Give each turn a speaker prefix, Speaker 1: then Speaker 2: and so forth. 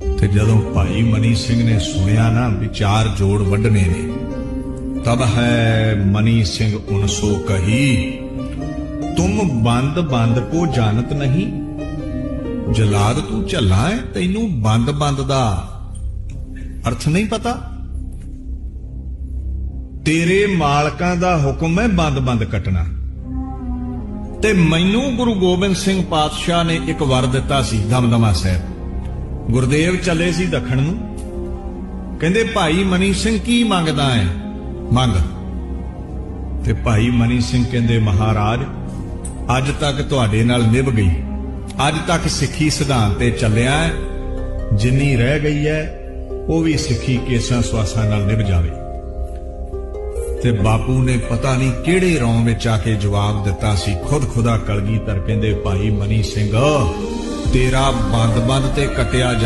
Speaker 1: ਤੇ ਜਦੋਂ ਭਾਈ ਮਨੀ ਸਿੰਘ ਨੇ ਸੁਣਿਆ ਨਾ ਵਿਚਾਰ ਜੋੜ ਵੱਢਣੇ ਨੇ, ਤਬ ਹੈ ਮਨੀ ਸਿੰਘ ਉਨਸੋ ਕਹੀ, ਤੁਮ ਬੰਦ ਬੰਦ ਕੋ ਜਾਣਤ ਨਹੀਂ? ਜਲਾਦ ਤੂੰ ਝੱਲਾ ਹੈ ਤੈਨੂੰ ਬੰਦ ਬੰਦ ਦਾ ਅਰਥ ਨਹੀਂ ਪਤਾ? ਤੇਰੇ ਮਾਲਕਾਂ ਦਾ ਹੁਕਮ ਹੈ ਬੰਦ ਬੰਦ ਕੱਟਣਾ। ਤੇ ਮੈਨੂੰ ਗੁਰੂ ਗੋਬਿੰਦ ਸਿੰਘ ਪਾਤਸ਼ਾਹ ਨੇ ਇੱਕ ਵਰ ਦਿੱਤਾ ਸੀ ਦਮਦਮਾ ਸਾਹਿਬ। ਗੁਰਦੇਵ ਚੱਲੇ ਸੀ ਦੱਖਣ ਨੂੰ। ਕਹਿੰਦੇ, ਭਾਈ ਮਨੀ ਸਿੰਘ ਕੀ ਮੰਗਦਾ ਹੈ? ਮੰਗ। ਤੇ ਭਾਈ ਮਨੀ ਸਿੰਘ ਕਹਿੰਦੇ, ਮਹਾਰਾਜ, ਅੱਜ ਤੱਕ ਤੁਹਾਡੇ ਨਾਲ ਨਿਭ ਗਈ। ਅੱਜ ਤੱਕ ਸਿੱਖੀ ਸਿਧਾਂਤ ਤੇ ਚੱਲਿਆ ਹੈ। ਜਿੰਨੀ ਰਹਿ ਗਈ ਹੈ, ਉਹ ਵੀ ਸਿੱਖੀ ਕੇਸਾਂ ਸਵਾਸਾਂ ਨਾਲ ਨਿਭ ਜਾਵੇ। ਤੇ ਬਾਪੂ ਨੇ ਪਤਾ ਨਹੀਂ ਕਿਹੜੇ ਰੌਂ ਵਿੱਚ ਆ ਕੇ ਜਵਾਬ ਦਿੱਤਾ ਸੀ। ਖੁਦ ਖੁਦਾ ਕਲਗੀ ਕਲਗੀਧਰ ਕਹਿੰਦੇ, ਭਾਈ ਮਨੀ ਸਿੰਘ ਤੇਰਾ ਬੰਦ ਬੰਦ ਤੇ ਕਟਿਆ